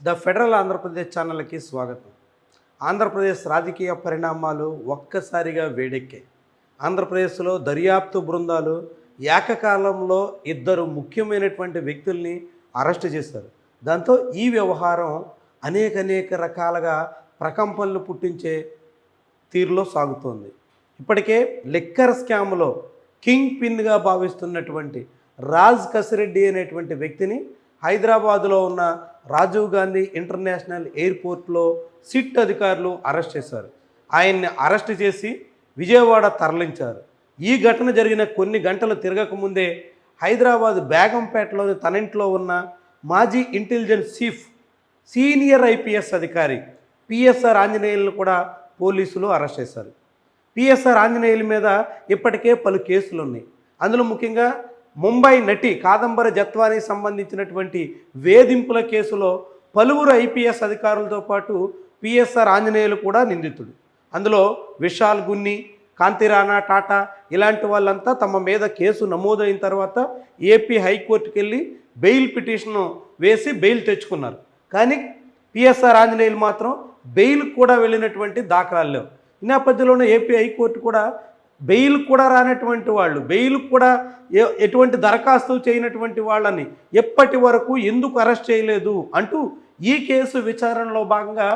The federal Andhra Pradesh ఛానల్కి స్వాగతం. ఆంధ్రప్రదేశ్ రాజకీయ పరిణామాలు ఒక్కసారిగా వేడెక్కాయి ఆంధ్రప్రదేశ్లో దర్యాప్తు బృందాలు ఏకకాలంలో ఇద్దరు ముఖ్యమైనటువంటి వ్యక్తుల్ని అరెస్ట్ చేశారు. దాంతో ఈ వ్యవహారం అనేక అనేక రకాలుగా ప్రకంపనలు పుట్టించే తీరులో సాగుతోంది. ఇప్పటికే లిక్కర్ స్కామ్లో కింగ్ పిన్గా భావిస్తున్నటువంటి రాజ్ కసిరెడ్డి అనేటువంటి వ్యక్తిని హైదరాబాదులో ఉన్న రాజీవ్ గాంధీ ఇంటర్నేషనల్ ఎయిర్పోర్ట్లో సిట్ అధికారులు అరెస్ట్ చేశారు. ఆయన్ని అరెస్ట్ చేసి విజయవాడ తరలించారు. ఈ ఘటన జరిగిన కొన్ని గంటలు తిరగకముందే హైదరాబాద్ బేగంపేటలోని తన ఇంట్లో ఉన్న మాజీ ఇంటెలిజెన్స్ చీఫ్ సీనియర్ ఐపీఎస్ అధికారి పిఎస్ఆర్ ఆంజనేయులను కూడా పోలీసులు అరెస్ట్ చేశారు. పిఎస్ఆర్ ఆంజనేయుల మీద ఇప్పటికే పలు కేసులు ఉన్నాయి అందులో ముఖ్యంగా ముంబై నటి కాదంబరి జత్వానికి సంబంధించినటువంటి వేధింపుల కేసులో పలువురు ఐపీఎస్ అధికారులతో పాటు పిఎస్ఆర్ ఆంజనేయులు కూడా నిందితుడు. అందులో విశాల్ గున్ని కాంతిరాణా టాటా ఇలాంటి వాళ్ళంతా తమ మీద కేసు నమోదైన తర్వాత ఏపీ హైకోర్టుకి వెళ్ళి బెయిల్ పిటిషన్ వేసి బెయిల్ తెచ్చుకున్నారు. కానీ పిఎస్ఆర్ ఆంజనేయులు మాత్రం బెయిల్ కూడా వెళ్ళినటువంటి దాఖలాలు లేవు. ఈ నేపథ్యంలోనే ఏపీ హైకోర్టు కూడా బెయిల్ కూడా రానటువంటి వాళ్ళు బెయిల్ కూడా ఎటువంటి దరఖాస్తు చేయనటువంటి వాళ్ళని ఎప్పటి వరకు ఎందుకు అరెస్ట్ చేయలేదు అంటూ ఈ కేసు విచారణలో భాగంగా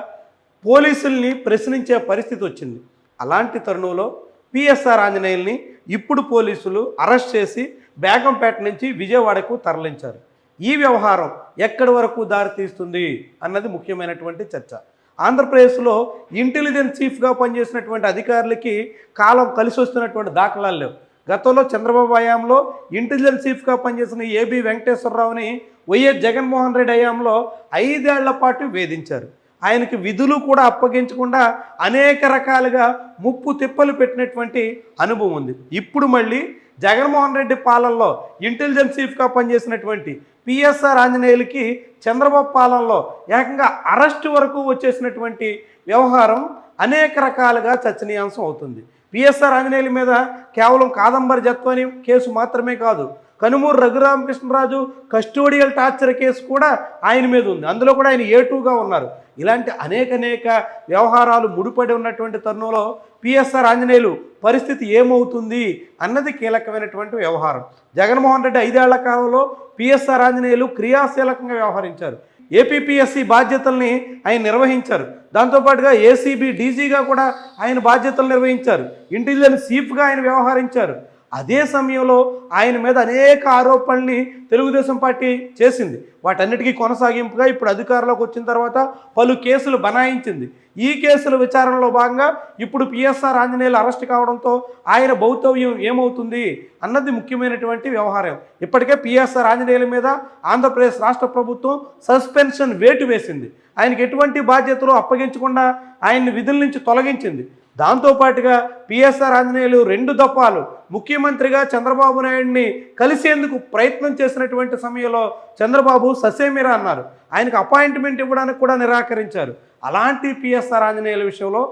పోలీసుల్ని ప్రశ్నించే పరిస్థితి వచ్చింది. అలాంటి తరుణంలో పిఎస్ఆర్ ఆంజనేయుల్ని ఇప్పుడు పోలీసులు అరెస్ట్ చేసి బేగంపేట నుంచి విజయవాడకు తరలించారు. ఈ వ్యవహారం ఎక్కడి వరకు దారితీస్తుంది అన్నది ముఖ్యమైనటువంటి చర్చ. ఆంధ్రప్రదేశ్లో ఇంటెలిజెన్స్ చీఫ్గా పనిచేసినటువంటి అధికారులకి కాలం కలిసి వస్తున్నటువంటి దాఖలాలు లేవు. గతంలో చంద్రబాబు హయాంలో ఇంటెలిజెన్స్ చీఫ్గా పనిచేసిన ఏబి వెంకటేశ్వరరావుని వైఎస్ జగన్మోహన్ రెడ్డి హయాంలో ఐదేళ్ళ పాటు వేధించారు. ఆయనకి విధులు కూడా అప్పగించకుండా అనేక రకాలుగా ముప్పు తిప్పలు పెట్టినటువంటి అనుభవం ఉంది. ఇప్పుడు మళ్ళీ జగన్మోహన్ రెడ్డి పాలనలో ఇంటెలిజెన్స్ చీఫ్గా పనిచేసినటువంటి పిఎస్ఆర్ ఆంజనేయులకి చంద్రబాబు పాలనలో ఏకంగా అరెస్ట్ వరకు వచ్చేసినటువంటి వ్యవహారం అనేక రకాలుగా చర్చనీయాంశం అవుతుంది. పిఎస్ఆర్ ఆంజనేయుల మీద కేవలం కాదంబరి జత్వని కేసు మాత్రమే కాదు Kanumuru Raghuramakrishnaraju custodial torture case కూడా ఆయన మీద ఉంది. అందులో కూడా ఆయన ఏ టూగా ఉన్నారు. ఇలాంటి అనేక అనేక వ్యవహారాలు ముడిపడి ఉన్నటువంటి తరుణంలో పిఎస్ఆర్ ఆంజనేయులు పరిస్థితి ఏమవుతుంది అన్నది కీలకమైనటువంటి వ్యవహారం. జగన్మోహన్ రెడ్డి ఐదేళ్ళ కాలంలో పిఎస్ఆర్ ఆంజనేయులు క్రియాశీలకంగా వ్యవహరించారు. ఏపీపీఎస్సి బాధ్యతల్ని ఆయన నిర్వహించారు. దాంతోపాటుగా ఏసీబీ డీజీగా కూడా ఆయన బాధ్యతలు నిర్వహించారు. ఇంటెలిజెన్స్ చీఫ్గా ఆయన వ్యవహరించారు. అదే సమయంలో ఆయన మీద అనేక ఆరోపణల్ని తెలుగుదేశం పార్టీ చేసింది. వాటన్నిటికీ కొనసాగింపుగా ఇప్పుడు అధికారంలోకి వచ్చిన తర్వాత పలు కేసులు బనాయించింది. ఈ కేసుల విచారణలో భాగంగా ఇప్పుడు పిఎస్ఆర్ ఆంజనేయులు అరెస్ట్ కావడంతో ఆయన భౌతవ్యం ఏమవుతుంది అన్నది ముఖ్యమైనటువంటి వ్యవహారం. ఇప్పటికే పిఎస్ఆర్ ఆంజనేయుల మీద ఆంధ్రప్రదేశ్ రాష్ట్ర ప్రభుత్వం సస్పెన్షన్ వేటు వేసింది. ఆయనకి ఎటువంటి బాధ్యతలు అప్పగించకుండా ఆయన్ని విధుల నుంచి తొలగించింది. దాంతోపాటుగా పిఎస్ఆర్ ఆంజనేయులు రెండు దఫాలు ముఖ్యమంత్రిగా చంద్రబాబు నాయుడిని కలిసేందుకు ప్రయత్నం చేసినటువంటి సమయంలో చంద్రబాబు ససేమిరా అన్నారు. ఆయనకు అపాయింట్మెంట్ ఇవ్వడానికి కూడా నిరాకరించారు. అలాంటి పిఎస్ఆర్ ఆంజనేయుల విషయంలో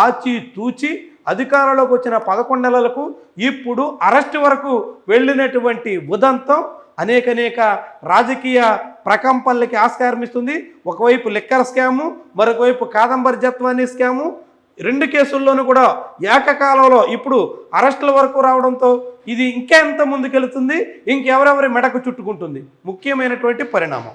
ఆచి తూచి అధికారంలోకి వచ్చిన పదకొండు నెలలకు ఇప్పుడు అరెస్ట్ వరకు వెళ్ళినటువంటి ఉదంతం అనేక అనేక రాజకీయ ప్రకంపనలకి ఆస్కారం ఇస్తుంది ఒకవైపు లిక్కర్ స్కాము మరొకవైపు కాదంబరి జత్వానీ స్కాము రెండు కేసుల్లోనూ కూడా ఏకకాలంలో ఇప్పుడు అరెస్టుల వరకు రావడంతో ఇది ఇంకెంత ముందుకెళ్తుంది? ఇంకెవరెవరి మెడకు చుట్టుకుంటుంది? ముఖ్యమైనటువంటి పరిణామం.